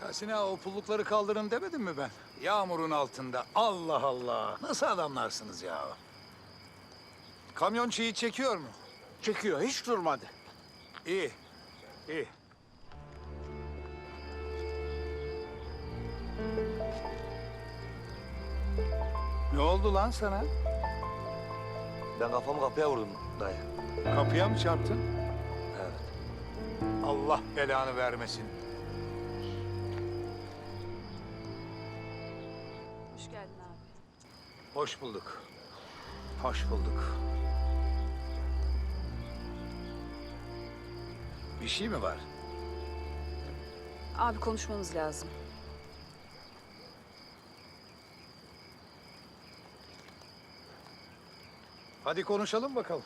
Tahsin ağa o pullukları kaldırın demedim mi ben? Yağmurun altında. Allah Allah. Nasıl adamlarsınız ya? Kamyon çiğ çekiyor mu? Çekiyor hiç durmadı. İyi. İyi. Ne oldu lan sana? Ben kafamı kapıya vurdum dayı. Kapıya mı çarptın? Evet. Allah belanı vermesin. Hoş geldin abi. Hoş bulduk. Hoş bulduk. Bir şey mi var? Abi konuşmamız lazım. Hadi konuşalım bakalım.